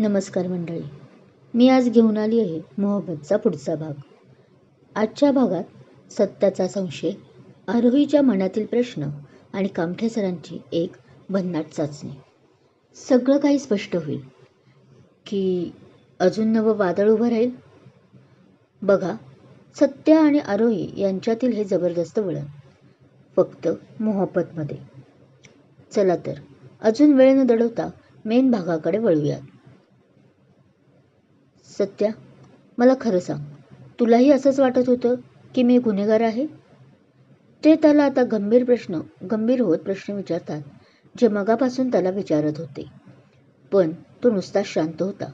नमस्कार मंडळी. मी आज घेऊन आली आहे मोहब्बतचा पुढचा भाग. आजच्या भागात सत्याचा संशय आरोहीच्या मनातील प्रश्न आणि कामठे सरांची एक भन्नाट चाचणी. सगळं काही स्पष्ट होईल. की अजून नवं वादळ उभं राहील? बघा सत्य आणि आरोही यांच्यातील हे जबरदस्त वळण. फक्त मोहब्बतमध्ये. चला तर अजून वेळ न दडवता मेन भागाकडे वळूयात. सत्या मला खरं सांग. तुलाही असंच वाटत होतं की मी गुन्हेगार आहे? ते त्याला आता गंभीर प्रश्न गंभीर होत प्रश्न विचारतात जे मगापासून त्याला विचारत होते. पण तो नुसता शांत होता.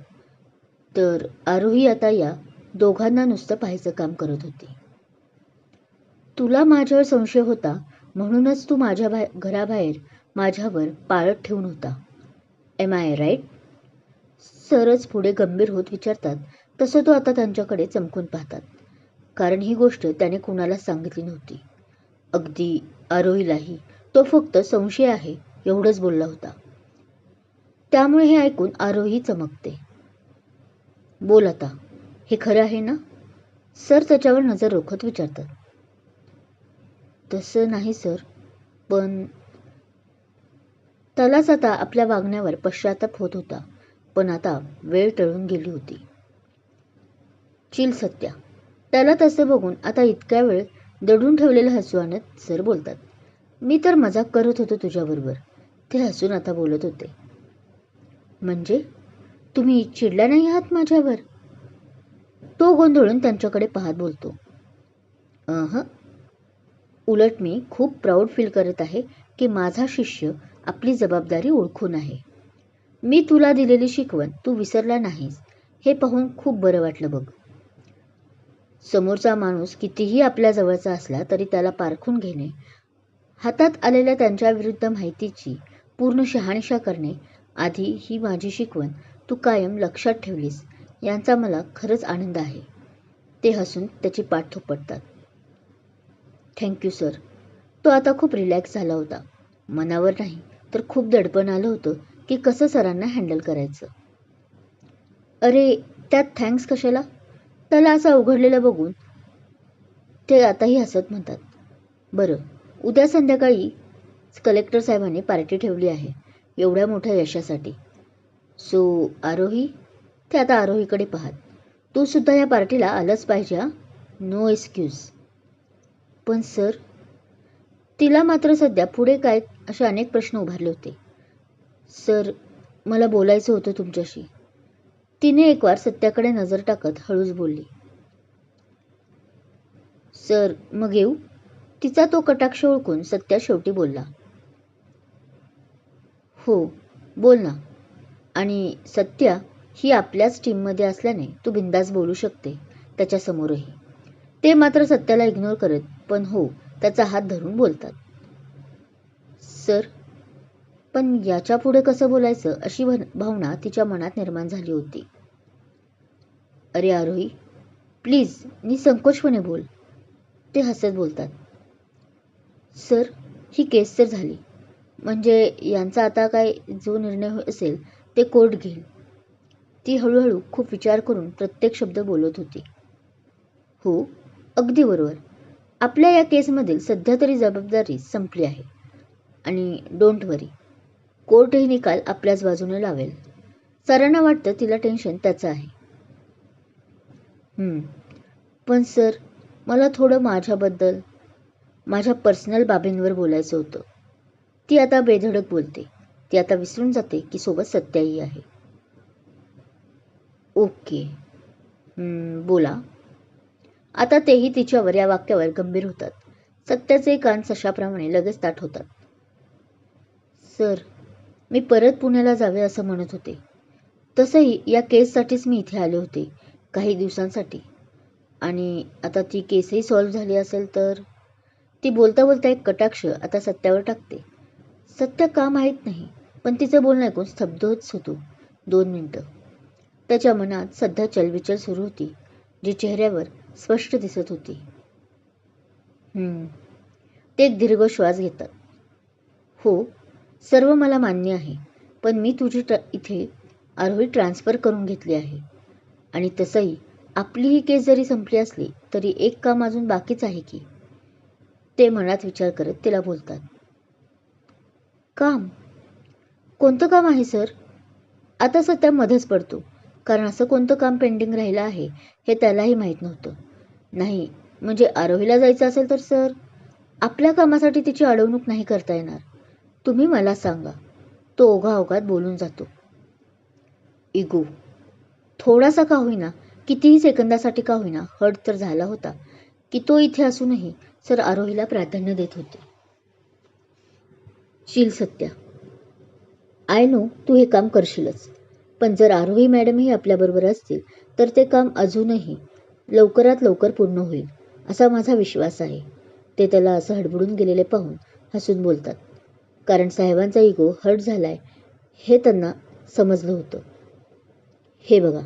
तर आरोही आता या दोघांना नुसतं पाहायचं काम करत होती. तुला माझ्यावर संशय होता म्हणूनच तू माझ्या बाहेर घराबाहेर माझ्यावर पाळत ठेवून होता. एम आय राईट सरच पुढे गंभीर होत विचारतात तसं तो आता त्यांच्याकडे चमकून पाहतात. कारण ही गोष्ट त्याने कुणाला सांगितली नव्हती. अगदी आरोहीलाही तो फक्त संशय आहे एवढंच बोलला होता. त्यामुळे हे ऐकून आरोही चमकते. बोल आता हे खरं आहे ना? सर त्याच्यावर नजर रोखत विचारतात. तसं नाही सर. पण त्यालाच आता आपल्या वागण्यावर पश्चाताप होत होता. पण आता वेळ टळून गेली होती. चिल सत्या त्याला तसं बघून आता इतक्या वेळ दडून ठेवलेलं हसू आणत सर बोलतात मी तर मजाक करत होतो तुझ्याबरोबर ते हसून आता बोलत होते. म्हणजे? तुम्ही चिडला नाही आहात माझ्यावर? तो गोंधळून त्यांच्याकडे पाहत बोलतो. अह. उलट मी खूप प्राऊड फील करत आहे की माझा शिष्य आपली जबाबदारी ओळखून आहे. मी तुला दिलेली शिकवण तू विसरला नाहीस. हे पाहून खूप बरं वाटलं बघ. समोरचा माणूस कितीही आपल्या जवळचा असला तरी त्याला पारखून घेणे हातात आलेल्या त्यांच्या विरुद्ध माहितीची पूर्ण शहानिशा करणे आधी ही माझी शिकवण तू कायम लक्षात ठेवलीस यांचा मला खरंच आनंद आहे. ते हसून त्याची पाठ थोपटतात. थँक्यू सर तो आता खूप रिलॅक्स झाला होता. मनावर नाही तर खूप दडपण आलं होतं. की कसं सरांना हँडल करायचं? अरे त्यात थँक्स कशाला? त्याला असं अवघडलेलं बघून ते आताही हसत म्हणतात. बरं उद्या संध्याकाळी कलेक्टर साहेबांनी पार्टी ठेवली आहे एवढ्या मोठ्या यशासाठी. सो आरोही? ते आता आरोहीकडे पाहत. तू सुद्धा या पार्टीला आलंच पाहिजे नो एक्सक्यूज पण सर तिला मात्र सध्या पुढे काय असे अनेक प्रश्न उभारले होते. सर मला बोलायचं होतं तुमच्याशी. तिने एक वार सत्याकडे नजर टाकत हळूच बोलली. सर मग येऊ? तिचा तो कटाक्ष ओळखून सत्या शेवटी बोलला. हो बोल ना. आणि सत्या ही आपल्याच टीममध्ये असल्याने तू बिंदास बोलू शकते त्याच्यासमोरही ते मात्र सत्याला इग्नोर करत पण हो त्याचा हात धरून बोलतात. सर पण याच्यापुढे कसं बोलायचं अशी भावना तिच्या मनात निर्माण झाली होती. अरे आरोही प्लीज निसंकोचपणे बोल. ते हसत बोलतात. सर ही केस तर झाली. म्हणजे यांचा आता काय जो निर्णय असेल ते कोर्ट घेईल. ती हळूहळू खूप विचार करून प्रत्येक शब्द बोलत होती. हो अगदी बरोबर. आपल्या या केसमधील सध्या तरी जबाबदारी संपली आहे. आणि डोंट वरी कोर्टही निकाल आपल्याच बाजूने लावेल. सरांना वाटतं तिला टेन्शन त्याचं आहे. पण सर मला थोडं माझ्याबद्दल माझ्या पर्सनल बाबींवर बोलायचं होतं. ती आता बेधडक बोलते. ती आता विसरून जाते की सोबत सत्याही आहे. ओके. बोला. आता तेही तिच्यावर या वाक्यावर गंभीर होतात. सत्याचे कान सशाप्रमाणे लगेच ताट होतात. सर मी परत पुण्याला जावे असं म्हणत होते. तसंही या केससाठीच मी इथे आले होते काही दिवसांसाठी. आणि आता ती केसही सॉल्व्ह झाली असेल तर? ती बोलता बोलता एक कटाक्ष आता सत्यावर टाकते. सत्य का माहीत नाही पण तिचं बोलणं ऐकून स्तब्धच होतो. दोन मिनटं. त्याच्या मनात सध्या चलबिचल सुरू होती जी चेहऱ्यावर स्पष्ट दिसत होती. ते एक दीर्घ श्वास घेतात. हो सर्व मला मान्य आहे पण मी तुझी ट इथे आरोही ट्रान्सफर करून घेतली आहे. आणि तसंही आपली ही केस जरी संपली असली तरी एक काम अजून बाकीच आहे की ते मनात विचार करत तिला बोलतात. काम? कोणतं काम आहे सर? आता सध्या मध्येच पडतो कारण असं कोणतं काम पेंडिंग राहिलं आहे हे त्यालाही माहीत नव्हतं. नाही म्हणजे आरोहीला जायचं असेल तर सर आपल्या कामासाठी तिची अडवणूक नाही करता येणार. तुम्ही मला सांगा. तो ओघाओघात बोलून जातो. इगो थोडासा का होईना? कितीही सेकंदासाठी का होईना? हट तर झाला होता. की तो इथे असूनही सर आरोहीला प्राधान्य देत होते. शील सत्या आय नो तू हे काम करशीलच. पण जर आरोही मॅडमही आपल्याबरोबर असतील तर ते काम अजूनही लवकरात लवकर पूर्ण होईल असा माझा विश्वास आहे. ते त्याला असं हडबडून गेलेले पाहून हसून बोलतात. कारण साहेबांचा इगो हर्ट झालाय हे त्यांना समजलं होतं. हे बघा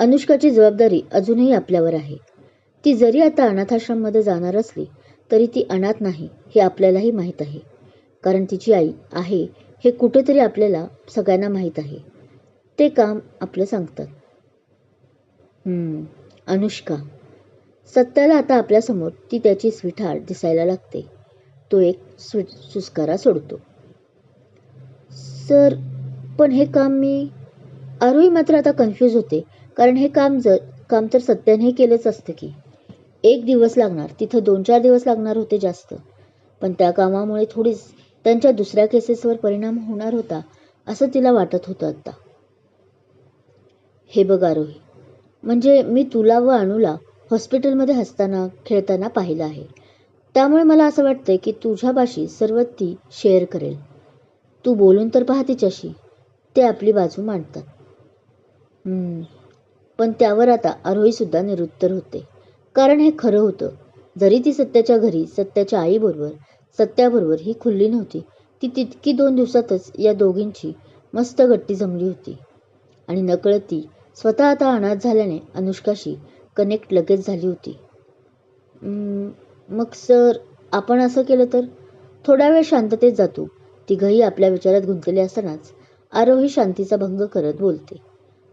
अनुष्काची जबाबदारी अजूनही आपल्यावर आहे. ती जरी आता अनाथाश्रममध्ये जाणार असली तरी ती अनाथ नाही हे आपल्यालाही माहीत आहे. कारण तिची आई आहे हे कुठेतरी आपल्याला सगळ्यांना माहीत आहे. ते काम आपलं सांगतात. अनुष्का. सत्याला आता आपल्यासमोर ती त्याची स्वीटहार्ट दिसायला लागते. तो एक स्वीट सुस्कारा सोडतो. सर पण हे काम मी आरोही मात्र आता कन्फ्यूज होते. कारण हे काम जर काम तर सत्याने केलंच असतं की. एक दिवस लागणार तिथं दोन चार दिवस लागणार होते जास्त. पण त्या कामामुळे थोडीच त्यांच्या दुसऱ्या केसेसवर परिणाम होणार होता असं तिला वाटत होतं आता. हे बघ आरोही म्हणजे मी तुला व अणूला हॉस्पिटलमध्ये हसताना खेळताना पाहिलं आहे. त्यामुळे मला असं वाटतंय की तुझ्यापाशी सर्व ती शेअर करेल. तू बोलून तर पहा तिच्याशी. ते आपली बाजू मांडतात. पण त्यावर आता आरोहीसुद्धा निरुत्तर होते. कारण हे खरं होतं. जरी ती सत्याच्या घरी सत्याच्या आईबरोबर सत्याबरोबर ही खुल्ली नव्हती ती तितकी दोन दिवसातच या दोघींची मस्त गट्टी जमली होती. आणि नकळत ती स्वतः आता अनाथ झाल्याने अनुष्काशी कनेक्ट लगेच झाली होती. मग सर आपण असं केलं तर? थोडा वेळ शांततेत जातो. तिघही आपल्या विचारात गुंतलेले असतानाच आरोही शांतीचा भंग करत बोलते.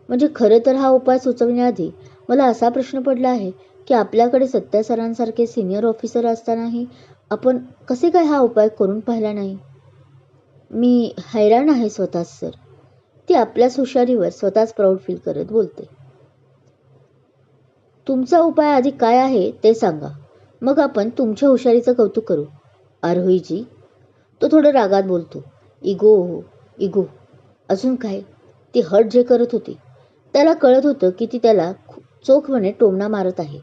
म्हणजे खरं तर हा उपाय सुचवण्याआधी मला असा प्रश्न पडला आहे की आपल्याकडे सत्या सरांसारखे सिनियर ऑफिसर असतानाही आपण कसे काय हा उपाय करून पाहिला नाही? मी हैराण आहे स्वतःच सर. ती आपल्याच हुशारीवर स्वतःच प्राऊड फील करत बोलते. तुमचा उपाय आधी काय आहे ते सांगा. मग आपण तुमच्या हुशारीचं कौतुक करू. आरोहीजी तो थोडं रागात बोलतो. इगो हो इगो. अजून काय? ती हट जे करत होती. त्याला कळत होतं की ती त्याला चोखपणे टोमणा मारत आहे.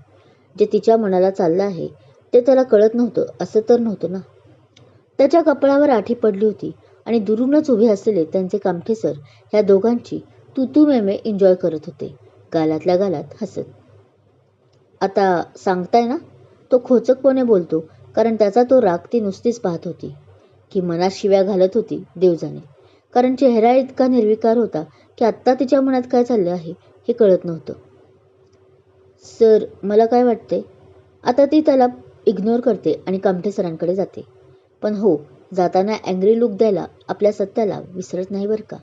जे तिच्या मनाला चाललं आहे ते त्याला कळत नव्हतं. असं तर नव्हतं ना? त्याच्या कपाळावर आठी पडली होती आणि दुरूनच उभे असलेले त्यांचे कामठे सर ह्या दोघांची तुतुमेमे तू मेमे एन्जॉय करत होते. गालातल्या गालात हसत. आता सांगताय ना? तो खोचकपणे बोलतो कारण त्याचा तो राग ती नुसतीच पाहत होती. की मनात शिव्या घालत होती देवजाने. कारण चेहरा इतका निर्विकार होता की आत्ता तिच्या मनात काय चाललं आहे हे कळत नव्हतं. सर मला काय वाटते आता ती त्याला इग्नोर करते आणि कामठे सरांकडे जाते. पण हो जाताना अँग्री लुक द्यायला आपल्या सत्याला विसरत नाही बरं का?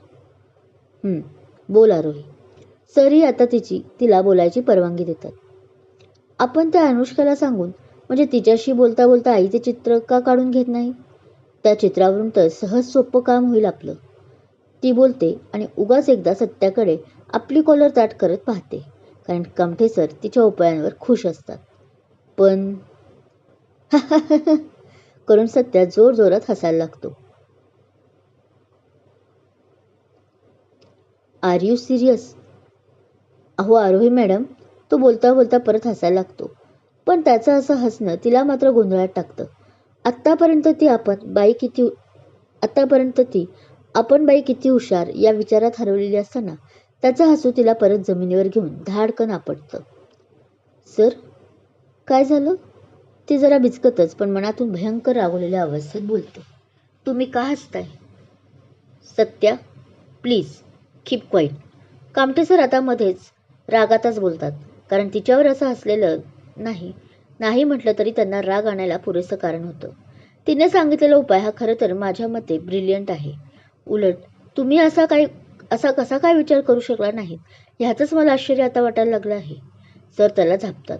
बोल आरोही. सरही आता तिची तिला बोलायची परवानगी देतात. आपण त्या अनुष्काला सांगून म्हणजे तिच्याशी बोलता बोलता आईचे चित्र का काढून घेत नाही? त्या चित्रावरून तर सहज सोपं काम होईल आपलं. ती बोलते आणि उगाच एकदा सत्याकडे आपली कॉलर ताट करत पाहते कारण कमठे सर तिच्या उपायांवर खुश असतात. पण करून सत्या जोर जोरात हसायला लागतो. आर यू सिरियस अहो आरोही मॅडम तो बोलता बोलता परत हसायला लागतो. पण त्याचं असं हसणं तिला मात्र गोंधळात टाकतं. आत्तापर्यंत ती आपण बाई किती आत्तापर्यंत ती आपण बाई किती हुशार या विचारात हरवलेली असताना त्याचं हसू तिला परत जमिनीवर घेऊन धाडकन आपटतं. सर काय झालं? ती जरा बिचकतच पण मनातून भयंकर रागवलेल्या अवस्थेत बोलते. तुम्ही का हसताय? Satya please keep quiet. Kamte sir आता मध्येच रागातच बोलतात. कारण तिच्यावर असं हसलेलं नाही. नाही म्हटलं तरी त्यांना राग आणायला पुरेसं कारण होतं. तिने सांगितलेला उपाय हा खरं तर माझ्या मते ब्रिलियंट आहे. उलट तुम्ही असा काही असा कसा काय विचार करू शकला नाहीत ह्याचंच मला आश्चर्य आता वाटायला लागलं आहे. सर त्याला झापतात.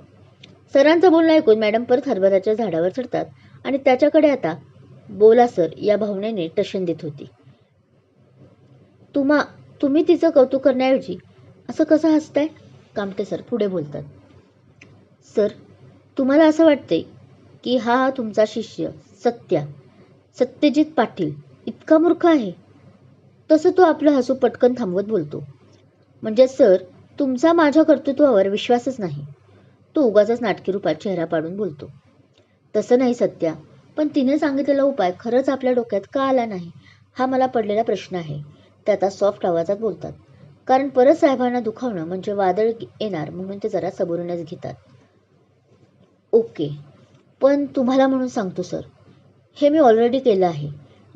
सरांचं बोलणं ऐकून मॅडम परत हरभऱ्याच्या झाडावर चढतात आणि त्याच्याकडे आता बोला सर या भावनेने टशन देत होती. तुम्हा तुम्ही तिचं कौतुक करण्याऐवजी असं कसं हसताय? कामटे सर पुढे बोलतात. सर तुम्हाला असं वाटते की हा हा तुमचा शिष्य सत्या सत्यजित पाटील इतका मूर्ख आहे? तसं तो आपलं हसू पटकन थांबवत बोलतो. म्हणजे सर तुमचा माझ्या कर्तृत्वावर विश्वासच नाही. तो उगाचाच नाटकी रूपात चेहरा पाडून बोलतो. तसं नाही सत्या पण तिने सांगितलेला उपाय खरंच आपल्या डोक्यात का आला नाही हा मला पडलेला प्रश्न आहे. ते आता सॉफ्ट आवाजात बोलतात. कारण परत साहेबांना दुखावणं म्हणजे वादळ येणार म्हणून ते जरा सबरूनच घेतात. ओके. पण तुम्हाला म्हणून सांगतो सर. हे मी ऑलरेडी केलं आहे.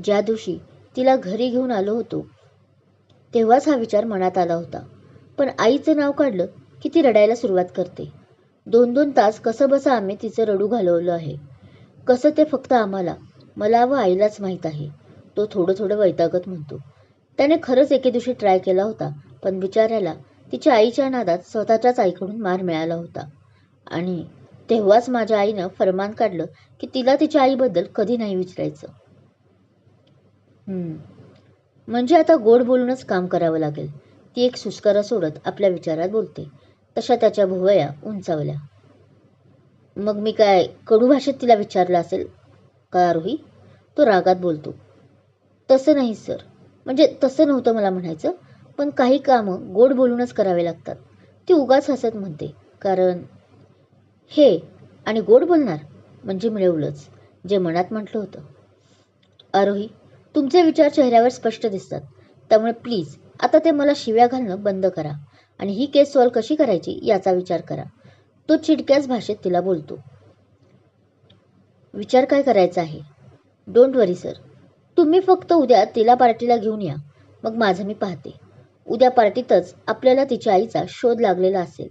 ज्या दिवशी तिला घरी घेऊन आलो होतो तेव्हाच हा विचार मनात आला होता. पण आईचं नाव काढलं की ती रडायला सुरुवात करते. दोन दोन तास कसं बसं आम्ही तिचं रडू घालवलं आहे. कसं ते फक्त आम्हाला मला व आईलाच माहीत आहे. तो थोडं थोडं वैतागत म्हणतो. त्याने खरंच एके दिवशी ट्राय केला होता. पण बिचाऱ्याला तिच्या आईच्या नादात स्वतःच्याच आईकडून मार मिळाला होता. आणि तेव्हाच माझ्या आईनं फरमान काढलं की तिला तिच्या आईबद्दल कधी नाही विचारायचं. म्हणजे आता गोड बोलूनच काम करावं लागेल. ती एक सुस्कारा सोडत आपल्या विचारात बोलते. तशा त्याच्या भुवया उंचावल्या. मग मी काय कडू भाषेत तिला विचारलं असेल का आरोही? तो रागात बोलतो. तसं नाही सर. म्हणजे तसं नव्हतं मला म्हणायचं. पण काही कामं गोड बोलूनच करावे लागतात. ती उगाच हसत म्हणते कारण हे आणि गोड बोलणार म्हणजे मिळवलंच जे मनात म्हटलं होतं. आरोही तुमचे विचार चेहऱ्यावर स्पष्ट दिसतात. त्यामुळे प्लीज आता ते मला शिव्या घालणं बंद करा आणि ही केस सॉल्व कशी करायची याचा विचार करा. तो चिडक्याच भाषेत तिला बोलतो. विचार काय करायचा आहे? डोंट वरी सर तुम्ही फक्त उद्या तिला पार्टीला घेऊन या. मग माझं मी पाहते. उद्या पार्टीतच आपल्याला तिच्या आईचा शोध लागलेला असेल.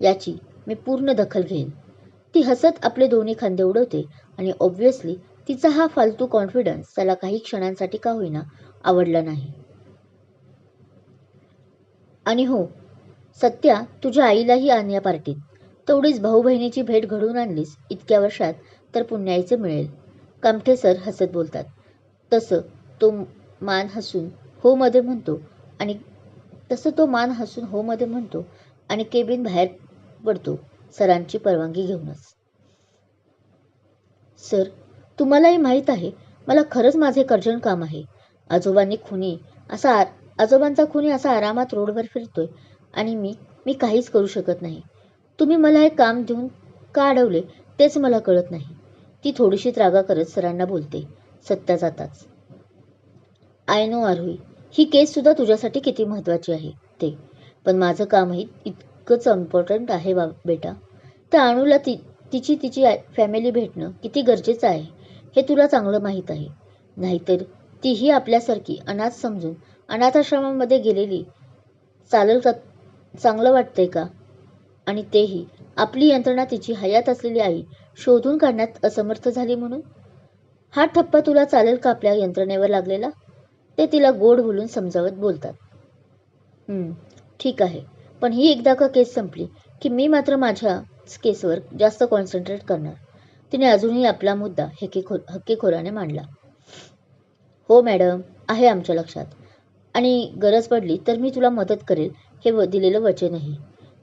याची मी पूर्ण दखल घेईन. ती हसत आपले दोन्ही खांदे उडवते आणि ऑब्व्हियसली तिचा हा फालतू कॉन्फिडन्स त्याला काही क्षणांसाठी का होईना आवडला नाही. आणि हो सत्या तुझ्या आईलाही आण या पार्टीत. तेवढीच भाऊ बहिणीची भेट घडवून आणलीस इतक्या वर्षात तर पुण्याईचं मिळेल. कामठे सर हसत बोलतात. तसं तो मान हसून हो मध्ये म्हणतो आणि तसं तो मान हसून होमध्ये म्हणतो आणि केबिन बाहेर पडतो सरांची परवानगी घेऊनच. सर तुम्हालाही माहीत आहे मला खरंच माझे कर्जन काम आहे. आजोबांनी खुनी असा आ आजोबांचा खुनी असा आरामात रोडवर फिरतोय आणि मी मी काहीच करू शकत नाही. तुम्ही मला हे काम देऊन का अडवले तेच मला कळत नाही. ती थोडीशी त्रागा करत सरांना बोलते सत्या जाताच. आय नो आरोही ही केससुद्धा तुझ्यासाठी किती महत्त्वाची आहे ते. पण माझं कामही इतकंच इम्पॉर्टंट आहे बा बेटा. त्या अणूला ती तिची तिची फॅमिली भेटणं किती गरजेचं आहे हे तुला चांगलं माहीत आहे. नाहीतर तीही आपल्यासारखी अनाथ समजून अनाथाश्रमामध्ये गेलेली चालेल का चांगलं वाटतंय का? आणि तेही आपली यंत्रणा तिची हयात असलेली आई शोधून काढण्यात असमर्थ झाली म्हणून? हा ठप्पा तुला चालेल का आपल्या यंत्रणेवर लागलेला? ते तिला गोड बोलून समजावत बोलतात. "हं, ठीक आहे. पण ही एकदा का केस संपली की मी मात्र माझ्याच केसवर जास्त कॉन्सन्ट्रेट करणार. तिने अजूनही आपला मुद्दा हेकेखो हक्केखोराने मांडला. हो मॅडम आहे आमच्या लक्षात. आणि गरज पडली तर मी तुला मदत करेल हे व दिलेलं वचनही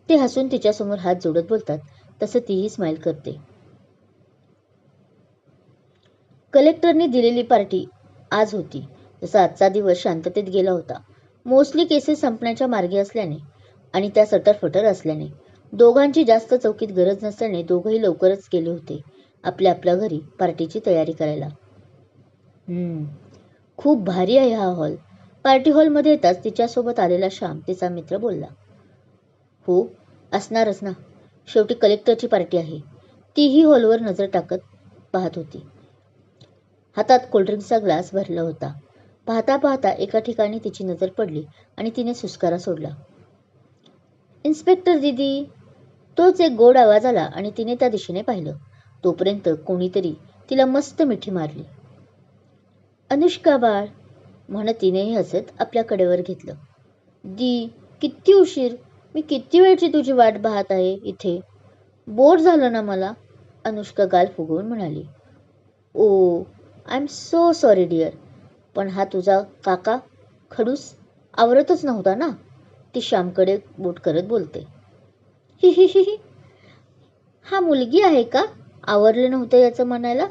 ते हसून तिच्यासमोर हात जोडत बोलतात. तसं तीही स्माईल करते. कलेक्टरने दिलेली पार्टी आज होती. जसा आजचा दिवस शांततेत गेला होता. मोस्टली केसेस संपण्याच्या मार्गी असल्याने आणि त्या सटरफटर असल्याने. दोघांची जास्त चौकीत गरज नसल्याने दोघंही लवकरच गेले होते. आपल्या आपल्या घरी पार्टीची तयारी करायला. हम्म, खूप भारी आहे हा हॉल. पार्टी हॉलमध्ये येताच तिच्यासोबत आलेला श्याम तिचा मित्र बोलला. हो असणारच ना. शेवटी कलेक्टरची पार्टी आहे. तीही हॉलवर नजर टाकत पाहत होती. हातात कोल्ड्रिंक्सचा ग्लास भरला होता. पाहता पाहता एका ठिकाणी तिची नजर पडली आणि तिने सुस्कारा सोडला. इन्स्पेक्टर दिदी तोच एक गोड आवाज आला आणि तिने त्या दिशेने पाहिलं. तोपर्यंत कोणीतरी तिला मस्त मिठी मारली. अनुष्का बाळ म्हणत तिनेही हसत आपल्या कडेवर घेतलं. दी किती उशीर? मी किती वेळची तुझी वाट पाहत आहे इथे? बोर झालं ना मला? अनुष्का गाल फुगवून म्हणाली. ओ I am so sorry dear. पण हा तुझा काका खडूस आवरतच नव्हता ना? ती श्यामकडे बोट करत बोलते. ही ही ही ही. हा मुलगी आहे का? आवरलं नव्हतं याचं म्हणायला?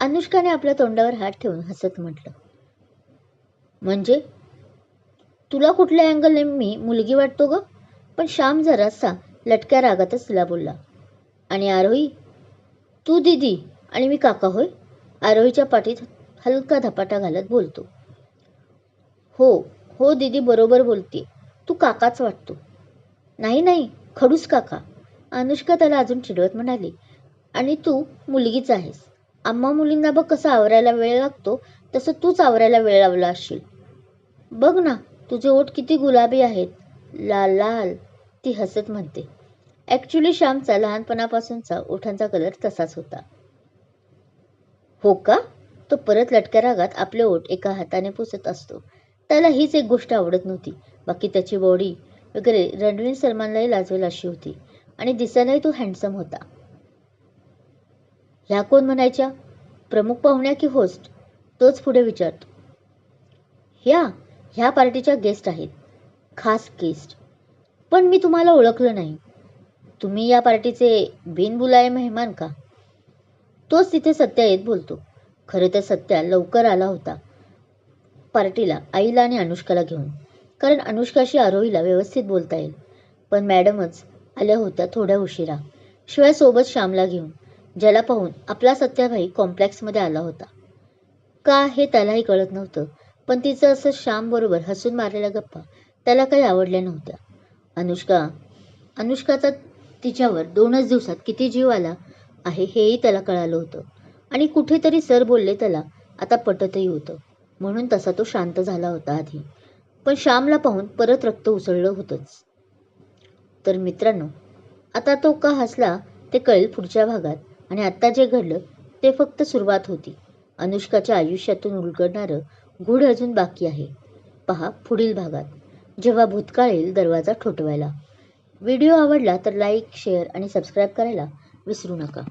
अनुष्काने आपल्या तोंडावर हात ठेवून हसत म्हटलं. म्हणजे? तुला कुठल्या अँगलने मी मुलगी वाटतो ग? पण श्याम जरासा लटक्या रागातच तिला बोलला. आणि आरोही? तू दिदी आणि मी काका होय? आरोहीच्या पाठीत हलका धपाटा घालत बोलतो. हो हो दिदी बरोबर बोलते. तू काकाच वाटतो. नाही नाही खडूस काका. अनुष्का त्याला अजून चिडवत म्हणाली. आणि तू मुलगीच आहेस. आम्हा मुलींना बघ कसं आवरायला वेळ लागतो तसं तूच आवरायला वेळ लावला असशील. बघ ना तुझे ओठ किती गुलाबी आहेत. लाल लाल ती हसत म्हणते. ॲक्च्युली श्यामचा लहानपणापासूनचा ओठांचा कलर तसाच होता. हो का? तो परत लटक्या रागात आपले ओठ एका हाताने पुसत असतो. त्याला हीच एक गोष्ट आवडत नव्हती. बाकी त्याची बॉडी वगैरे रणवीर सलमानलाही लाजवेल अशी होती. आणि दिसायलाही तो हँडसम होता. ह्या कोण म्हणायच्या? प्रमुख पाहुण्या की होस्ट तोच पुढे विचारतो. ह्या ह्या पार्टीच्या गेस्ट आहेत. खास गेस्ट पण मी तुम्हाला ओळखलं नाही. तुम्ही या पार्टीचे बिनबुलाय मेहमान का? तोच तिथे सत्या येत बोलतो. खरं तर सत्या लवकर आला होता. पार्टीला आईला आणि अनुष्काला घेऊन. कारण अनुष्काशी आरोहीला व्यवस्थित बोलता येईल. पण मॅडमच आल्या होत्या थोड्या उशिरा. शिवाय सोबत श्यामला घेऊन ज्याला पाहून आपला सत्याभाई कॉम्प्लेक्समध्ये आला होता. का हे त्यालाही कळत नव्हतं पण तिचं असं श्यामबरोबर हसून मारलेल्या गप्पा त्याला काही आवडल्या नव्हत्या. अनुष्का अनुष्काचा तिच्यावर दोनच दिवसात किती जीव आला आहे हेही त्याला कळालं होतं. आणि कुठेतरी सर बोलले त्याला आता पटतही होतं. म्हणून तसा तो शांत झाला होता आधी. पण श्यामला पाहून परत रक्त उसळलं होतंच. तर मित्रांनो आता तो का हसला ते कळेल पुढच्या भागात. आणि आत्ता जे घडलं ते फक्त सुरुवात होती. अनुष्काच्या आयुष्यातून उलगडणारं गुढ अजून बाकी आहे. पहा पुढील भागात. जेव्हा भूतकाळ येईल दरवाजा ठोठवायला. व्हिडिओ आवडला तर लाईक शेअर आणि सबस्क्राईब करायला विसरू नका.